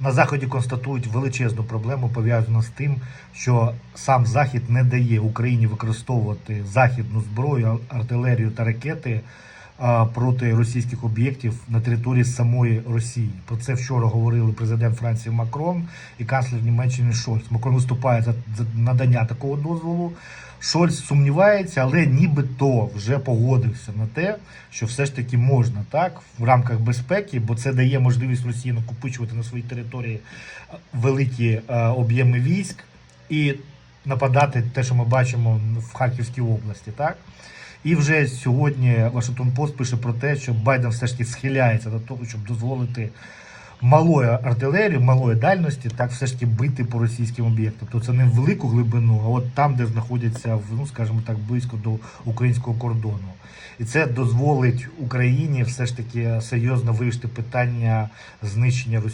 на заході констатують величезну проблему пов'язану з тим, що сам захід не дає Україні використовувати західну зброю, артилерію та ракети проти російських об'єктів на території самої Росії. Про це вчора говорили президент Франції Макрон і канцлер Німеччини Шольц. Макрон виступає за, надання такого дозволу. Шольц сумнівається, але нібито вже погодився на те, що все ж таки можна так в рамках безпеки, бо це дає можливість Росії накопичувати на своїй території великі об'єми військ і нападати те, що ми бачимо в Харківській області, так. І вже сьогодні Вашингтон Пост пише про те, що Байден все ж таки схиляється до того, щоб дозволити малої артилерії, малої дальності, так все ж таки бити по російським об'єктам. Тобто це не велику глибину, а от там, де знаходяться, ну скажімо так, близько до українського кордону. І це дозволить Україні все ж таки серйозно вирішити питання знищення Росії.